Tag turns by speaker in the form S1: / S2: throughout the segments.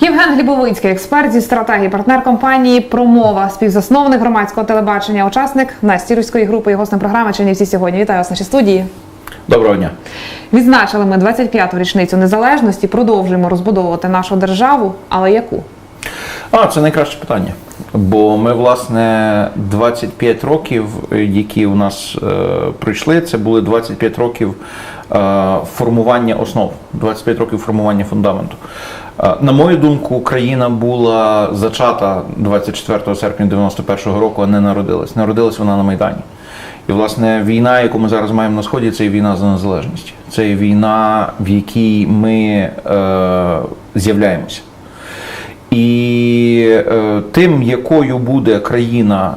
S1: Євген Глібовицький, експерт зі стратегії, партнер компанії Промова, співзасновник громадського телебачення, учасник Настірівської групи і гостем програми Чернівці сьогодні. Вітаю вас в нашій студії.
S2: Доброго дня.
S1: Відзначили ми 25-ту річницю незалежності. Продовжуємо розбудовувати нашу державу. Але яку?
S2: А, це найкраще питання. Бо ми, власне, 25 років, які у нас е, пройшли, це були 25 років е, формування основ, 25 років формування фундаменту. Е, на мою думку, Україна була зачата 24 серпня 91-го року, а не народилась. Народилась вона на Майдані. І, власне, війна, яку ми зараз маємо на сході, це є війна за незалежність. Це є війна, в якій ми е, з'являємося. І е, тим, якою буде країна,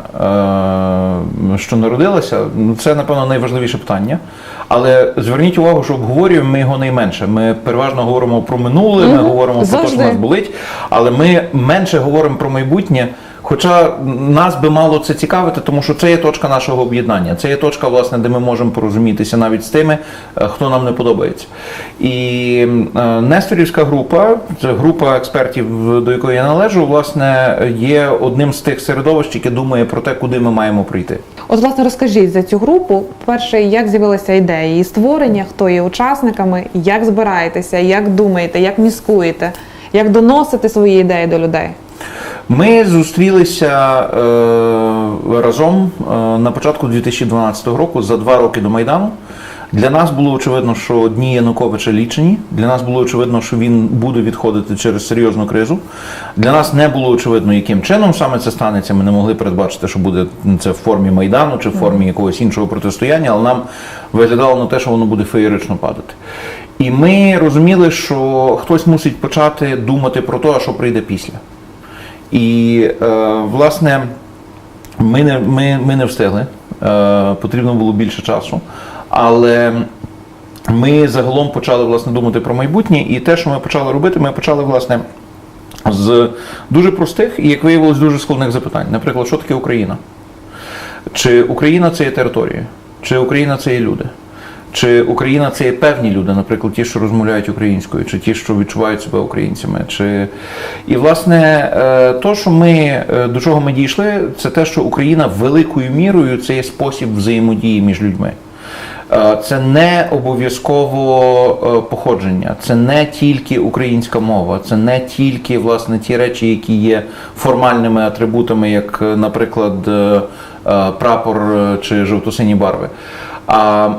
S2: е, що народилася, ну, це, напевно, найважливіше питання. Але зверніть увагу, що обговорюємо ми його найменше. Ми переважно говоримо про минуле, ми говоримо про те,
S1: Завжди.
S2: що нас болить, але ми менше говоримо про майбутнє. Хоча нас би мало це цікавити, тому що це є точка нашого об'єднання. Це є точка, власне, де ми можемо порозумітися навіть з тими, е, хто нам не подобається. І е, Несторівська група, це група експертів, до якої я належу, власне, є одним з тих середовищ, яке думає про те, куди ми маємо прийти.
S1: От, власне, розкажіть за цю групу. Перше, як з'явилася ідея її створення, хто є учасниками, як збираєтеся, як думаєте, як міскуєте, як доносите свої ідеї до людей?
S2: Ми зустрілися е, разом е, на початку 2012 року за два роки до Майдану. Для нас було очевидно, що дні Януковича лічені. Для нас було очевидно, що він буде відходити через серйозну кризу. Для нас не було очевидно, яким чином саме це станеться. Ми не могли передбачити, що буде це в формі майдану чи в формі якогось іншого протистояння, але нам виглядало на те, що воно буде феєрично падати. І ми розуміли, що хтось мусить почати думати про те, що прийде після. І е, власне ми не, ми, ми не встигли, е, потрібно було більше часу. Але ми загалом почали власне думати про майбутнє, і те, що ми почали робити, ми почали власне з дуже простих і, як виявилось, дуже складних запитань. Наприклад, що таке Україна? Чи Україна це є територія? Чи Україна це є люди? Чи Україна це є певні люди, наприклад, ті, що розмовляють українською, чи ті, що відчувають себе українцями? Чи... І власне, е, то, що ми е, до чого ми дійшли, це те, що Україна великою мірою це є спосіб взаємодії між людьми. Е, Це не обов'язково походження, це не тільки українська мова, це не тільки власне ті речі, які є формальними атрибутами, як, наприклад, прапор чи жовто-сині барви.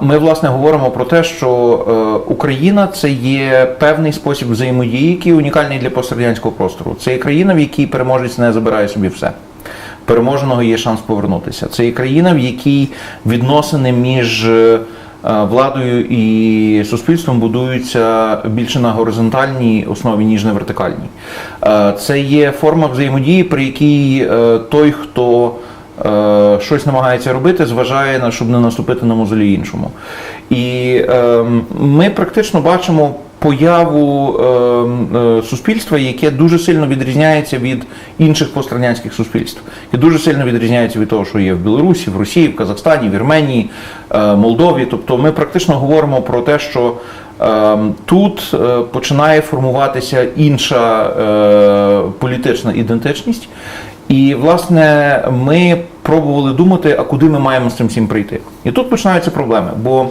S2: Ми власне говоримо про те, що е, Україна це є певний спосіб взаємодії, який унікальний для пострадянського простору. Це є країна, в якій переможець не забирає собі все. Переможеного є шанс повернутися. Це є країна, в якій відносини між е, владою і суспільством будуються більше на горизонтальній основі, ніж на вертикальній. Е, Це є форма взаємодії, при якій той, хто е, щось намагається робити, зважає на щоб не наступити на мозолі іншому. І е, ми практично бачимо появу е, е, суспільства, яке дуже сильно відрізняється від інших пострадянських суспільств, і дуже сильно відрізняється від того, що є в Білорусі, в Росії, в Казахстані, в Вірменії, е, Молдові. Тобто ми практично говоримо про те, що е, тут е, починає формуватися інша е, політична ідентичність. І, власне, ми пробували думати, а куди ми маємо з цим всім прийти. І тут починаються проблеми. Бо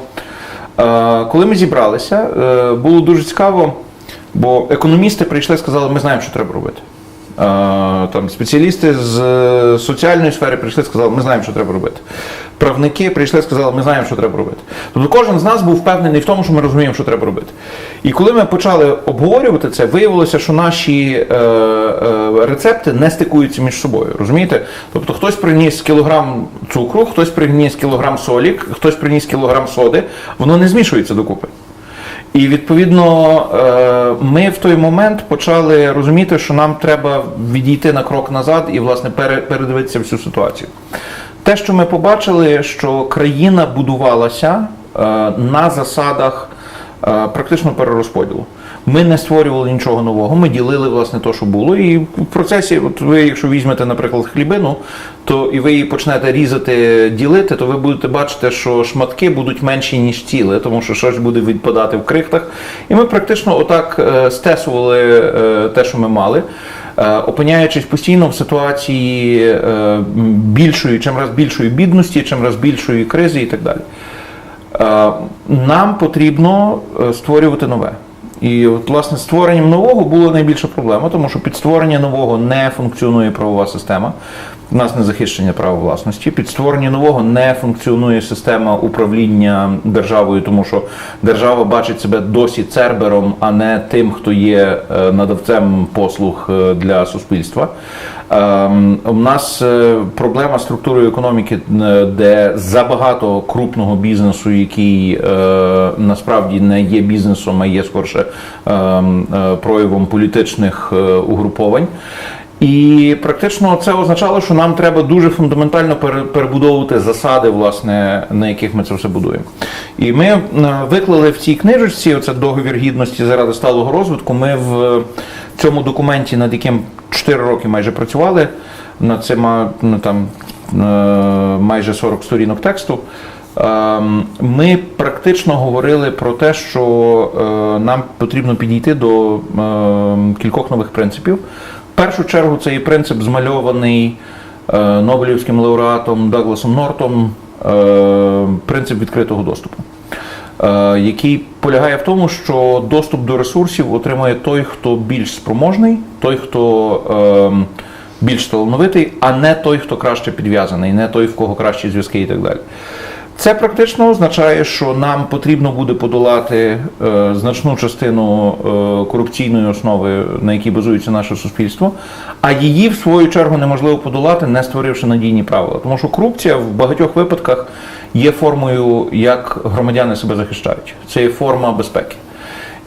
S2: е, коли ми зібралися, е, було дуже цікаво, бо економісти прийшли і сказали, ми знаємо, що треба робити. Там спеціалісти з е, соціальної сфери прийшли сказали, ми знаємо, що треба робити. Правники прийшли сказали, ми знаємо, що треба робити. Тобто кожен з нас був впевнений в тому, що ми розуміємо, що треба робити. І коли ми почали обговорювати це, виявилося, що наші е, е, рецепти не стикуються між собою. Розумієте? Тобто хтось приніс кілограм цукру, хтось приніс кілограм солі, хтось приніс кілограм соди, воно не змішується докупи. І відповідно е, ми в той момент почали розуміти, що нам треба відійти на крок назад і власне пере- передивитися всю ситуацію. Те, що ми побачили, що країна будувалася е, на засадах е, практично перерозподілу. Ми не створювали нічого нового, ми ділили власне те, що було. І в процесі, от ви, якщо візьмете, наприклад, хлібину, то і ви її почнете різати, ділити, то ви будете бачити, що шматки будуть менші, ніж ціле, тому що щось буде відпадати в крихтах. І ми практично отак е, стесували е, те, що ми мали. Е, Опиняючись постійно в ситуації більшої, чим раз більшої бідності, чим раз більшої кризи і так далі. Нам потрібно створювати нове. І от, власне, створенням нового була найбільша проблема, тому що під створення нового не функціонує правова система. У нас не захищення права власності. Під створення нового не функціонує система управління державою, тому що держава бачить себе досі цербером, а не тим, хто є е, надавцем послуг е, для суспільства. Ем, У нас е, проблема структурою економіки, де забагато крупного бізнесу, який насправді не є бізнесом, а є скорше ем, проявом політичних угруповань. І практично це означало, що нам треба дуже фундаментально перебудовувати засади, власне, на яких ми це все будуємо. І ми е, виклали в цій книжечці, оце договір гідності заради сталого розвитку. Ми в цьому документі, над яким 4 роки майже працювали, над цим ну, там е, майже 40 сторінок тексту. Ем, Ми практично говорили про те, що е, нам потрібно підійти до ем, кількох нових принципів. В першу чергу це є принцип змальований е, Нобелівським лауреатом Дагласом Нортом, е, принцип відкритого доступу, е, який полягає в тому, що доступ до ресурсів отримує той, хто більш спроможний, той, хто більш талановитий, а не той, хто краще підв'язаний, не той, в кого кращі зв'язки і так далі. Це практично означає, що нам потрібно буде подолати е, значну частину е, корупційної основи, на якій базується наше суспільство, а її в свою чергу неможливо подолати, не створивши надійні правила. Тому що корупція в багатьох випадках є формою, як громадяни себе захищають. Це є форма безпеки.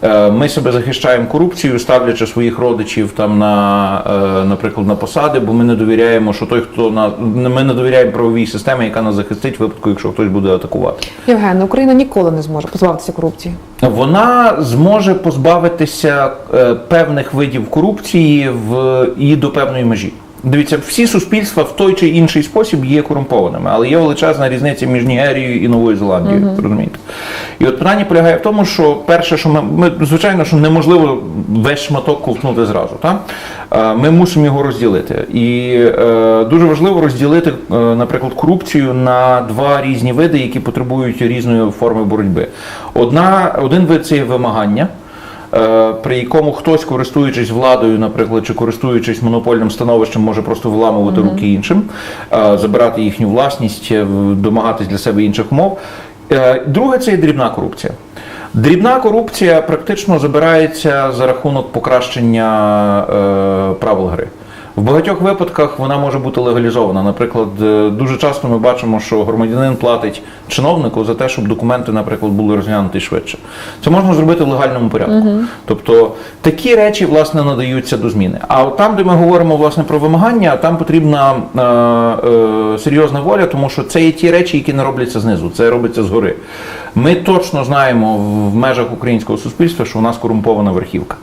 S2: Е, Ми себе захищаємо корупцією, ставлячи своїх родичів там на, е, наприклад, на посади, бо ми не довіряємо, що той, хто на ми не довіряємо правовій системі, яка нас захистить в випадку, якщо хтось буде атакувати.
S1: Євген, Україна ніколи не зможе позбавитися корупції.
S2: Вона зможе позбавитися е, певних видів корупції в і до певної межі. Дивіться, всі суспільства в той чи інший спосіб є корумпованими, але є величезна різниця між Нігерією і Новою Зеландією. Розумієте? І от питання полягає в тому, що перше, що ми, ми звичайно, що неможливо весь шматок ковтнути зразу. Так? Е, Ми мусимо його розділити. І е, дуже важливо розділити, е, наприклад, корупцію на два різні види, які потребують різної форми боротьби. Одна, один вид це є вимагання. Е, При якому хтось, користуючись владою, наприклад, чи користуючись монопольним становищем, може просто виламувати руки іншим, е, забирати їхню власність, е, домагатись для себе інших умов. Друге це є дрібна корупція. Дрібна корупція практично забирається за рахунок покращення правил гри. В багатьох випадках вона може бути легалізована. Наприклад, е, дуже часто ми бачимо, що громадянин платить чиновнику за те, щоб документи, наприклад, були розглянуті швидше. Це можна зробити в легальному порядку. Тобто такі речі власне надаються до зміни. А от там, де ми говоримо власне про вимагання, там потрібна е, е, серйозна воля, тому що це є ті речі, які не робляться знизу, це робиться згори. Ми точно знаємо в межах українського суспільства, що у нас корумпована верхівка.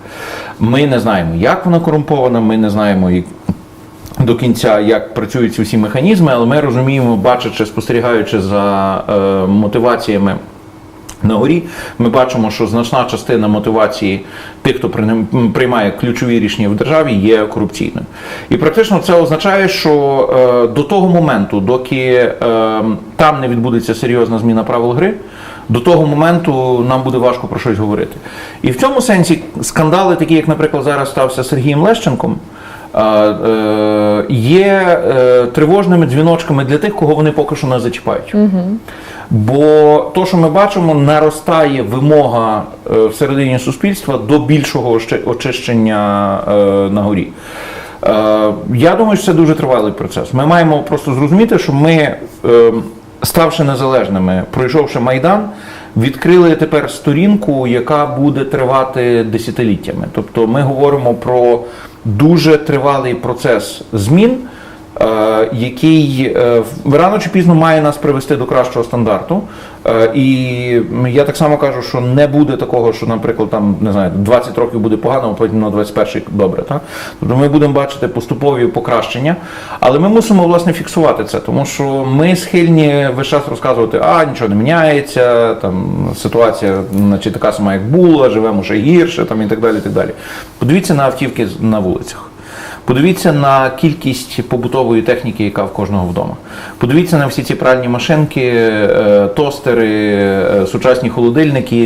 S2: Ми не знаємо, як вона корумпована, ми не знаємо, як- до кінця, як працюють ці всі механізми, але ми розуміємо, бачачи, спостерігаючи за е, мотиваціями. На горі ми бачимо, що значна частина мотивації тих, хто прийм- приймає ключові рішення в державі, є корупційною. І практично це означає, що е, до того моменту, доки е, там не відбудеться серйозна зміна правил гри, до того моменту нам буде важко про щось говорити. І в цьому сенсі скандали, такі як, наприклад, зараз стався Сергієм Лещенком, е, є е, тривожними дзвіночками для тих, кого вони поки що не зачіпають. Бо то, що ми бачимо, наростає вимога е, всередині суспільства до більшого очищення на горі. Я думаю, що це дуже тривалий процес. Ми маємо просто зрозуміти, що ми, е, ставши незалежними, пройшовши Майдан, відкрили тепер сторінку, яка буде тривати десятиліттями. Тобто ми говоримо про дуже тривалий процес змін. Е, який е, рано чи пізно має нас привести до кращого стандарту. Е, І я так само кажу, що не буде такого, що, наприклад, там не знаю, 20 років буде погано, а потім на 21 добре. Так? Тобто ми будемо бачити поступові покращення, але ми мусимо власне фіксувати це, тому що ми схильні весь час розказувати, а нічого не міняється, там ситуація значить, така сама, як була, живемо ще гірше, там і так далі. І так далі. Подивіться на автівки на вулицях. Подивіться на кількість побутової техніки, яка в кожного вдома. Подивіться на всі ці пральні машинки, е, тостери, е, сучасні холодильники,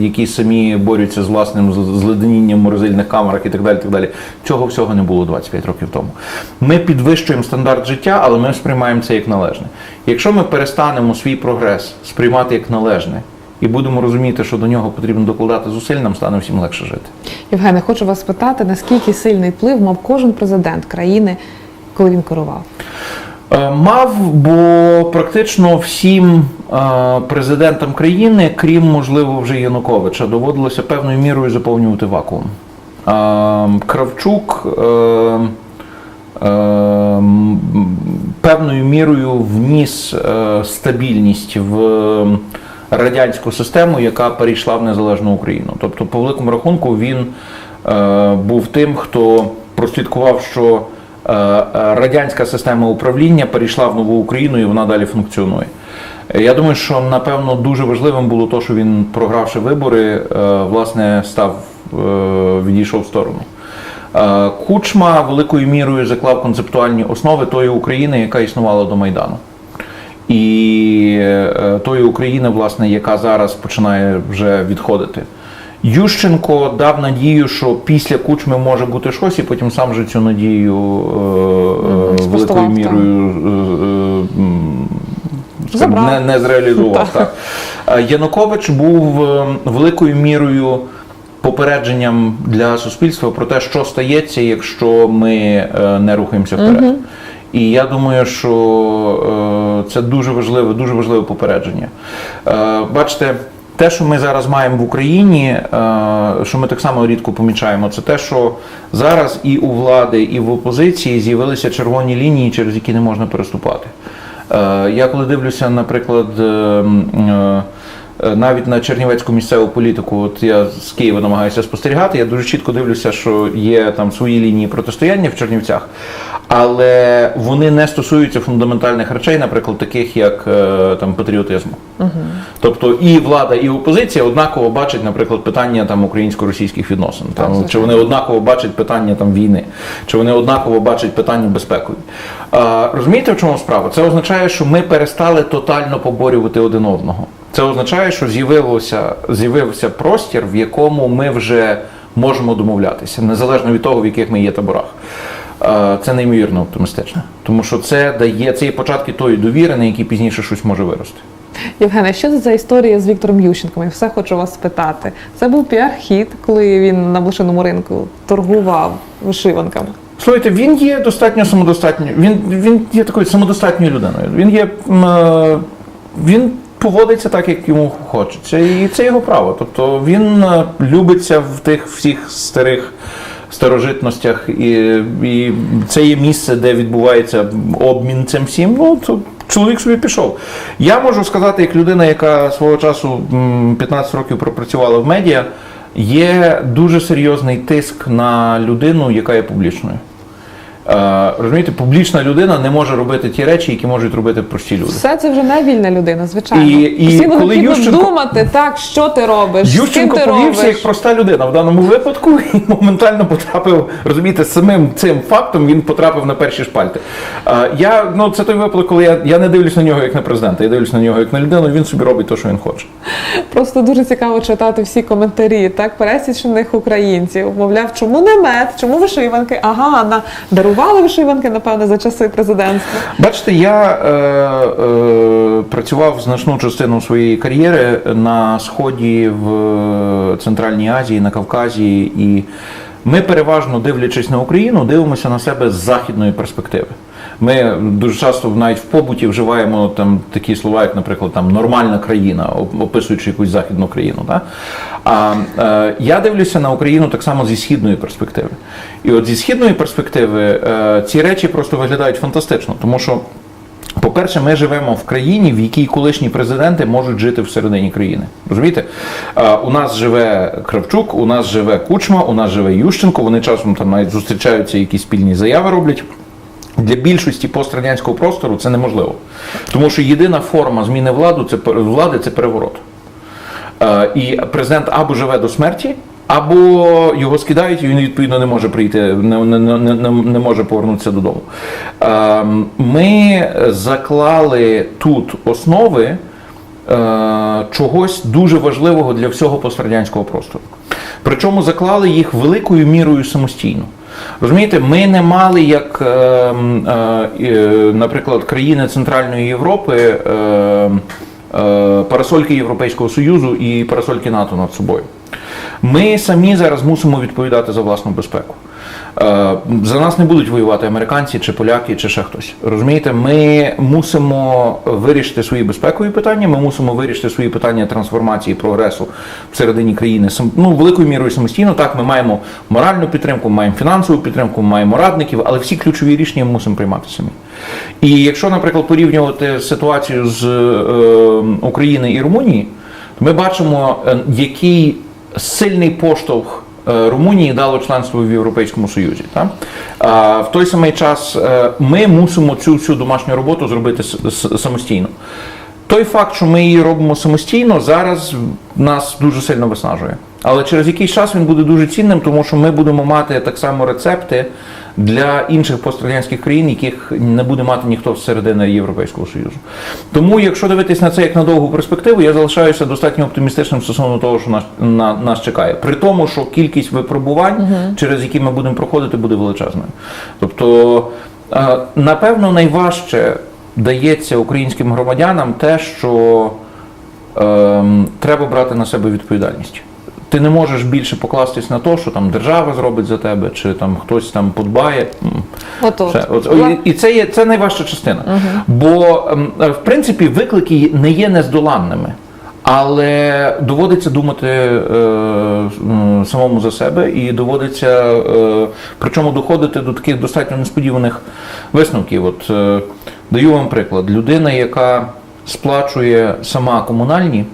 S2: які самі борються з власним зледенінням в морозильних камерах і так далі. так далі. Цього всього не було 25 років тому. Ми підвищуємо стандарт життя, але ми сприймаємо це як належне. Якщо ми перестанемо свій прогрес сприймати як належне і будемо розуміти, що до нього потрібно докладати зусиль, нам стане всім легше жити.
S1: Євгене, хочу вас спитати, наскільки сильний вплив мав кожен президент країни, коли він керував?
S2: Е, Мав, бо практично всім е, президентам країни, крім можливо вже Януковича, доводилося певною мірою заповнювати вакуум. Е, Кравчук певною мірою вніс стабільність в радянську систему, яка перейшла в незалежну Україну. Тобто, по великому рахунку, він е, був тим, хто прослідкував, що е, радянська система управління перейшла в нову Україну і вона далі функціонує. Я думаю, що напевно дуже важливим було те, що він, програвши вибори, е, власне, став е, відійшов в сторону. Е, Кучма великою мірою заклав концептуальні основи тої України, яка існувала до Майдану. І е, тої України, власне, яка зараз починає вже відходити. Ющенко дав надію, що після кучми може бути щось, і потім сам же цю надію е, е, великою мірою е, е, не, не зреалізував. так. Янукович був е, великою мірою попередженням для суспільства про те, що стається, якщо ми не рухаємося вперед. І я думаю, що е, це дуже важливе, дуже важливе попередження. Е, бачите, те, що ми зараз маємо в Україні, е, що ми так само рідко помічаємо, це те, що зараз і у влади, і в опозиції з'явилися червоні лінії, через які не можна переступати. Я коли дивлюся, наприклад, е, м, е, Е, навіть на чернівецьку місцеву політику, от я з Києва намагаюся спостерігати, я дуже чітко дивлюся, що є там свої лінії протистояння в Чернівцях, але вони не стосуються фундаментальних речей, наприклад, таких як е, там патріотизму. Тобто і влада, і опозиція однаково бачать, наприклад, питання там українсько-російських відносин. Там, чи вони однаково бачать питання там війни, чи вони однаково бачать питання безпекові. А, розумієте, в чому справа? Це означає, що ми перестали тотально поборювати один одного. Це означає, що з'явився, з'явився простір, в якому ми вже можемо домовлятися, незалежно від того, в яких ми є таборах. Це неймовірно оптимістично, тому що це дає це є початки тої довіри, на якій пізніше щось може вирости.
S1: Євгене, що це за історія з Віктором Ющенком? Я все хочу вас спитати. Це був піар-хід, коли він на блошиному ринку торгував вишиванками.
S2: Слухайте, він є достатньо самодостатньою. Він, він є такою самодостатньою людиною. Він є. е, Він поводиться так, як йому хочеться, і це його право. Тобто він е, любиться в тих всіх старих старожитностях, і, і це є місце, де відбувається обмін цим всім. Ну, то чоловік собі пішов. Я можу сказати, як людина, яка свого часу м, 15 років пропрацювала в медіа, є дуже серйозний тиск на людину, яка є публічною. Е, розумієте, публічна людина не може робити ті речі, які можуть робити прості люди.
S1: Все це вже не вільна людина, звичайно.
S2: І- і
S1: Всі
S2: коли Ющенко-
S1: думати, так, що ти робиш, з ким ти робиш.
S2: як проста людина в даному випадку і моментально потрапив, розумієте, самим цим фактом він потрапив на перші шпальти. Е, я, ну, це той випадок, коли я, я не дивлюсь на нього як на президента, я дивлюсь на нього як на людину, він собі робить те, що він хоче.
S1: Просто дуже цікаво читати всі коментарі, так, пересічених українців. Мовляв, чому не мед, чому вишиванки? Ага, на дарували вишиванки, напевне, за часи президентства.
S2: Бачите, я е, е, працював значну частину своєї кар'єри на сході в Центральній Азії, на Кавказі, і ми переважно дивлячись на Україну, дивимося на себе з західної перспективи. Ми дуже часто навіть в побуті вживаємо там такі слова, як, наприклад, там нормальна країна, описуючи якусь західну країну. Да? А е, я дивлюся на Україну так само зі східної перспективи. І от зі східної перспективи е, ці речі просто виглядають фантастично, тому що. По-перше, ми живемо в країні, в якій колишні президенти можуть жити всередині країни. Розумієте? У нас живе Кравчук, у нас живе Кучма, у нас живе Ющенко. Вони часом там навіть зустрічаються, якісь спільні заяви роблять. Для більшості пострадянського простору це неможливо. Тому що єдина форма зміни влади це влади це переворот. Е, І президент або живе до смерті, або його скидають, і він відповідно не може прийти, не, не, не, не, може повернутися додому. Е, Ми заклали тут основи е, чогось дуже важливого для всього пострадянського простору. Причому заклали їх великою мірою самостійно. Розумієте, ми не мали як, е, е, е, наприклад, країни Центральної Європи. парасольки Європейського Союзу і парасольки НАТО над собою. Ми самі зараз мусимо відповідати за власну безпеку. Е, За нас не будуть воювати американці чи поляки, чи ще хтось. Розумієте, ми мусимо вирішити свої безпекові питання, ми мусимо вирішити свої питання трансформації, прогресу всередині країни ну, великою мірою самостійно. Так, ми маємо моральну підтримку, маємо фінансову підтримку, маємо радників, але всі ключові рішення ми мусимо приймати самі. І якщо, наприклад, порівнювати ситуацію з е, України і Румунії, то ми бачимо, е, який сильний поштовх Румунії дало членство в Європейському Союзі. Так? В той самий час е, ми мусимо цю всю домашню роботу зробити самостійно. Той факт, що ми її робимо самостійно, зараз нас дуже сильно виснажує. Але через якийсь час він буде дуже цінним, тому що ми будемо мати так само рецепти для інших пострадянських країн, яких не буде мати ніхто з середини Європейського Союзу. Тому, якщо дивитись на це як на довгу перспективу, я залишаюся достатньо оптимістичним стосовно того, що нас, на, нас чекає. При тому, що кількість випробувань, через які ми будемо проходити, буде величезною. Тобто, е, напевно, найважче дається українським громадянам те, що ем, треба брати на себе відповідальність. Ти не можеш більше покластись на те, що там держава зробить за тебе, чи там хтось там подбає. М.
S1: Отут.
S2: Все. От, і- це є це найважча частина. Бо ем, е, в принципі виклики не є нездоланними. Але доводиться думати е, самому за себе і доводиться, е, причому доходити до таких достатньо несподіваних висновків. От е, даю вам приклад: людина, яка сплачує сама комунальні,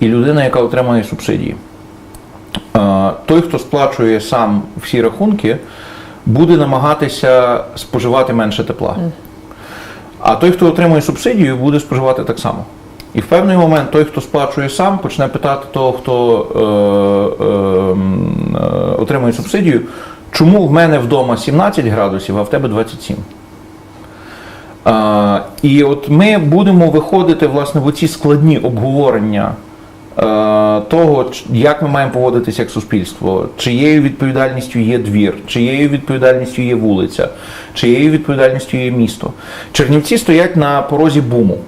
S2: і людина, яка отримує субсидії. Е, той, хто сплачує сам всі рахунки, буде намагатися споживати менше тепла. А той, хто отримує субсидію, буде споживати так само. І в певний момент той, хто сплачує сам, почне питати того, хто е, е, е, отримує субсидію, чому в мене вдома 17 градусів, а в тебе 27. А, і от ми будемо виходити власне в оці складні обговорення е, того, як ми маємо поводитися як суспільство, чиєю відповідальністю є двір, чиєю відповідальністю є вулиця, чиєю відповідальністю є місто. Чернівці стоять на порозі буму.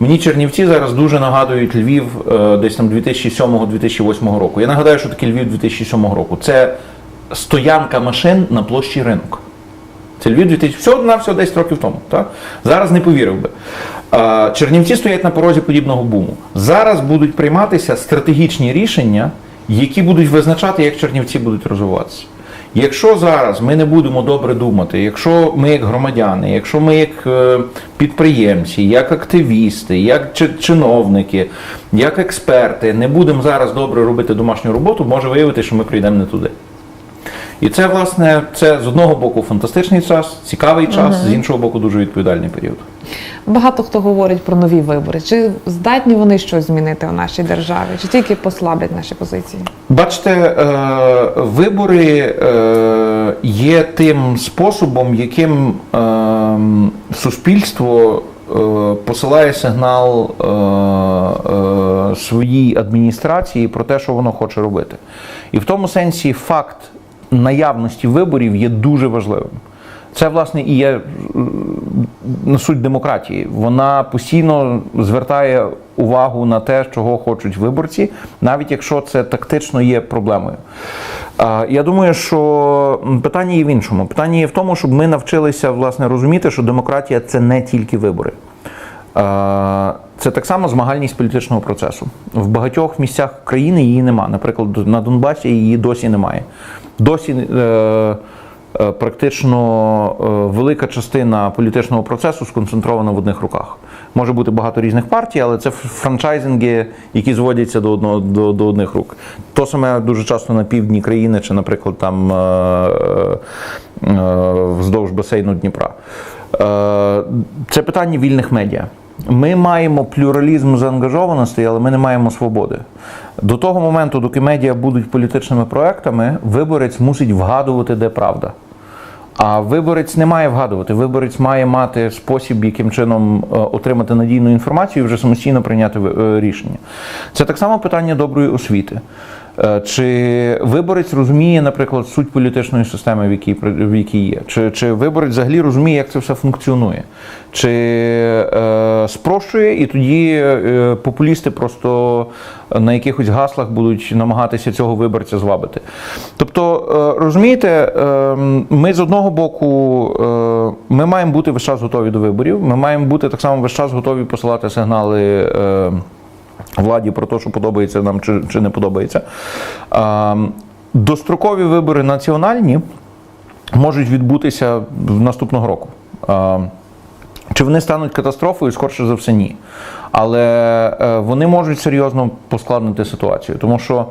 S2: Мені Чернівці зараз дуже нагадують Львів е, десь там 2007-2008 року. Я нагадаю, що таке Львів 2007 року. Це стоянка машин на площі ринок. Це Львів 2000, всього на всього 10 років тому. Так? Зараз не повірив би. Чернівці стоять на порозі подібного буму. Зараз будуть прийматися стратегічні рішення, які будуть визначати, як Чернівці будуть розвиватися. Якщо зараз ми не будемо добре думати, якщо ми як громадяни, якщо ми як е, підприємці, як активісти, як чиновники, як експерти не будемо зараз добре робити домашню роботу, може виявити, що ми прийдемо не туди. І це, власне, це з одного боку фантастичний час, цікавий час, з іншого боку, дуже відповідальний період.
S1: Багато хто говорить про нові вибори. Чи здатні вони щось змінити у нашій державі, чи тільки послаблять наші позиції?
S2: Бачите, е, вибори е, є тим способом, яким е, суспільство посилає сигнал своїй адміністрації про те, що воно хоче робити. І в тому сенсі факт наявності виборів є дуже важливим. Це, власне, і є м, суть демократії. Вона постійно звертає увагу на те, чого хочуть виборці, навіть якщо це тактично є проблемою. Я думаю, що питання є в іншому. Питання є в тому, щоб ми навчилися власне розуміти, що демократія це не тільки вибори. Це так само змагальність політичного процесу. В багатьох місцях країни її нема. Наприклад, на Донбасі її досі немає. Досі е, е, практично е, велика частина політичного процесу сконцентрована в одних руках. Може бути багато різних партій, але це франчайзинги, які зводяться до, одного, до, до одних рук. То саме дуже часто на півдні країни, чи, наприклад, там е, е, е, вздовж басейну Дніпра. Е, Це питання вільних медіа. Ми маємо плюралізм заангажованості, але ми не маємо свободи. До того моменту, доки медіа будуть політичними проектами, виборець мусить вгадувати, де правда. А виборець не має вгадувати. Виборець має мати спосіб, яким чином е, отримати надійну інформацію і вже самостійно прийняти е, рішення. Це так само питання доброї освіти. Е, Чи виборець розуміє, наприклад, суть політичної системи, в якій, в якій є? Чи, чи виборець взагалі розуміє, як це все функціонує? Чи е, спрощує, і тоді е, популісти просто на якихось гаслах будуть намагатися цього виборця звабити? Тобто, е, розумієте, е, ми з одного боку е, ми маємо бути весь час готові до виборів, ми маємо бути так само весь час готові посилати сигнали. е, владі про те, що подобається нам чи, чи не подобається. Дострокові вибори національні можуть відбутися в наступного року. Чи вони стануть катастрофою? Скорше за все, ні. Але е, вони можуть серйозно поскладнити ситуацію, тому що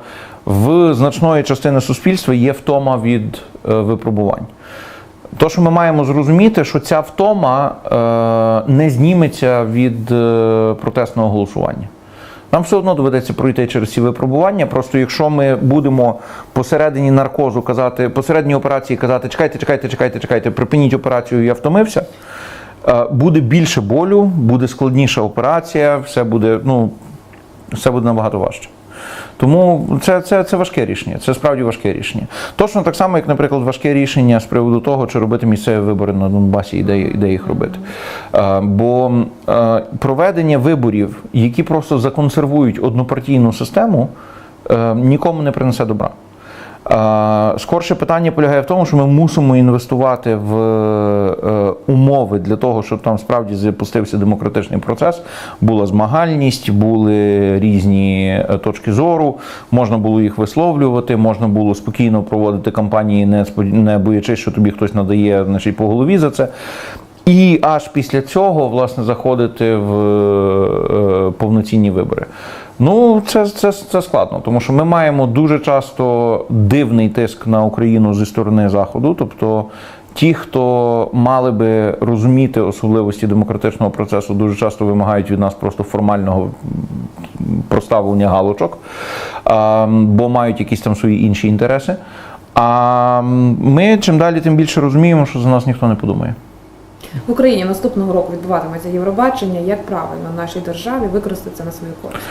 S2: в значної частини суспільства є втома від е, випробувань. То, що ми маємо зрозуміти, що ця втома е, не зніметься від протестного голосування. Нам все одно доведеться пройти через ці випробування. Просто якщо ми будемо посередині наркозу казати, посередній операції казати, чекайте, чекайте, чекайте, чекайте, припиніть операцію, я втомився. е, Буде більше болю, буде складніша операція, все буде, ну, все буде набагато важче. Тому це, це, це важке рішення, це справді важке рішення. Точно так само, як, наприклад, важке рішення з приводу того, чи робити місцеві вибори на Донбасі і де, де їх робити. Е, Бо е, проведення виборів, які просто законсервують однопартійну систему, е, нікому не принесе добра. Е, Скорше питання полягає в тому, що ми мусимо інвестувати в е, умови для того, щоб там справді запустився демократичний процес. Була змагальність, були різні е, точки зору, можна було їх висловлювати, можна було спокійно проводити кампанії, не не боячись, що тобі хтось надає значить, по голові за це. І аж після цього власне заходити в повноцінні вибори. Ну, це, це, це складно, тому що ми маємо дуже часто дивний тиск на Україну зі сторони Заходу. Тобто ті, хто мали би розуміти особливості демократичного процесу, дуже часто вимагають від нас просто формального проставлення галочок, бо мають якісь там свої інші інтереси. А ми чим далі, тим більше розуміємо, що за нас ніхто не подумає.
S1: В Україні наступного року відбуватиметься Євробачення. Як правильно нашій державі використати це на свою користь?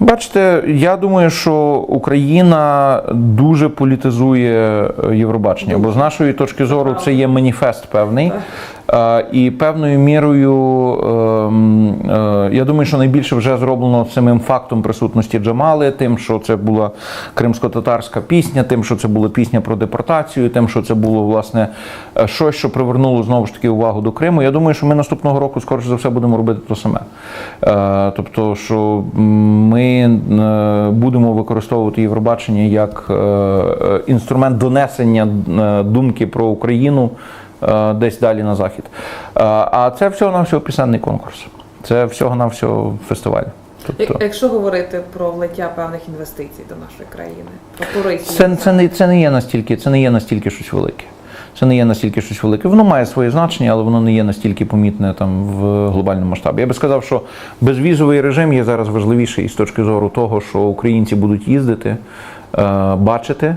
S2: Бачите, я думаю, що Україна дуже політизує е, Євробачення, бо з нашої точки зору це є маніфест певний. Е, І певною мірою, ем, е, я думаю, що найбільше вже зроблено самим фактом присутності Джамали, тим, що це була кримсько-татарська пісня, тим, що це була пісня про депортацію, тим, що це було власне е, щось, що привернуло знову ж таки увагу до Криму. Я думаю, що ми наступного року, скоріше за все, будемо робити те саме. Е, Тобто, що ми е, будемо використовувати Євробачення як інструмент донесення думки про Україну десь далі на захід. А це всього на всього пісенний конкурс. Це всього на всього фестиваль. Тобто,
S1: Якщо говорити про влиття певних інвестицій до нашої країни, про туризм,
S2: це, це, не, це не є настільки, це не є настільки щось велике. Це не є настільки щось велике. Воно має своє значення, але воно не є настільки помітне там в глобальному масштабі. Я би сказав, що безвізовий режим є зараз важливіший з точки зору того, що українці будуть їздити, е, бачити, е,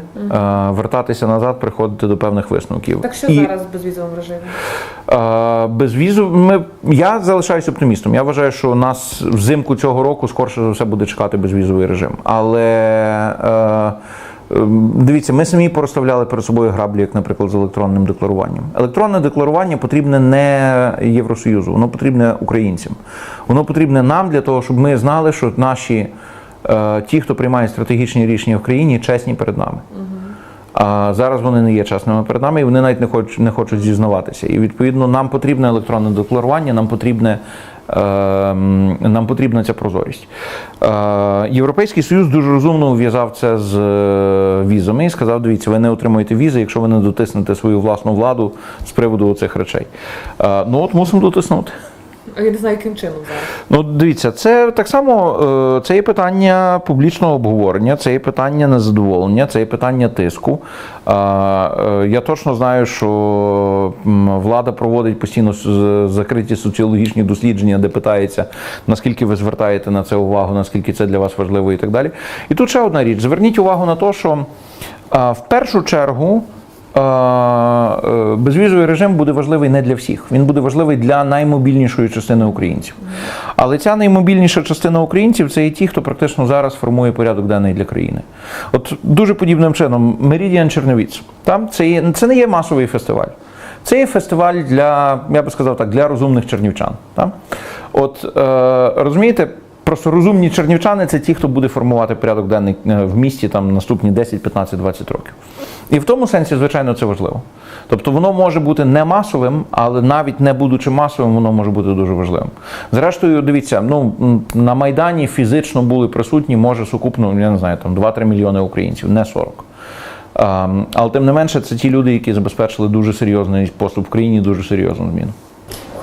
S2: вертатися назад, приходити до певних висновків.
S1: так що
S2: І-
S1: зараз в безвізовому режимі?
S2: Е, ми я залишаюся оптимістом. Я вважаю, що нас взимку цього року скорше за все буде чекати безвізовий режим. Але е, дивіться, ми самі порозставляли перед собою граблі, як, наприклад, з електронним декларуванням. Електронне декларування потрібне не Євросоюзу, воно потрібне українцям. Воно потрібне нам для того, щоб ми знали, що наші. е, ті, хто приймає стратегічні рішення в країні, чесні перед нами. А зараз вони не є чесними перед нами, і вони навіть не хочуть, не хочуть зізнаватися. І відповідно нам потрібне електронне декларування, нам потрібне. Е, м, Нам потрібна ця прозорість. Е, Європейський Союз дуже розумно ув'язав це з е, візами і сказав: дивіться, ви не отримуєте візи, якщо ви не дотиснете свою власну владу з приводу цих речей. Е, Ну от мусимо дотиснути.
S1: Я не знаю, яким чином зараз.
S2: Ну, дивіться, це так само е, це є питання публічного обговорення, це є питання незадоволення, це є питання тиску. Е, е, Я точно знаю, що влада проводить постійно закриті соціологічні дослідження, де питається, наскільки ви звертаєте на це увагу, наскільки це для вас важливо і так далі. І тут ще одна річ: зверніть увагу на те, що в першу чергу. Е, Безвізовий режим буде важливий не для всіх. Він буде важливий для наймобільнішої частини українців. Але ця наймобільніша частина українців це і ті, хто практично зараз формує порядок денний для країни. От дуже подібним чином, Меридіан Черновіц. Там це, є, це не є масовий фестиваль. Це є фестиваль для, я би сказав так, для розумних чернівчан. Так? От е, розумієте, просто розумні чернівчани це ті, хто буде формувати порядок денний е, в місті там наступні 10, 15, 20 років. І в тому сенсі, звичайно, це важливо. Тобто воно може бути не масовим, але навіть не будучи масовим, воно може бути дуже важливим. Зрештою, дивіться, ну на Майдані фізично були присутні, може сукупно, я не знаю, там 2-3 мільйони українців, не 40. Ем, Але тим не менше, це ті люди, які забезпечили дуже серйозний поступ в країні, дуже серйозну зміну.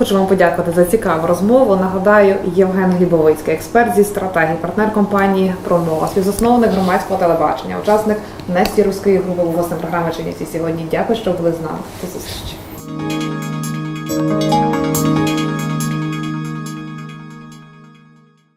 S1: Хочу вам подякувати за цікаву розмову. Нагадаю, Євген Глібовицький, експерт зі стратегії, партнер компанії Промова, співзасновник громадського телебачення, учасник Несті руської групи власне програми Чернівці сьогодні. Дякую, що були з нами. До зустрічі.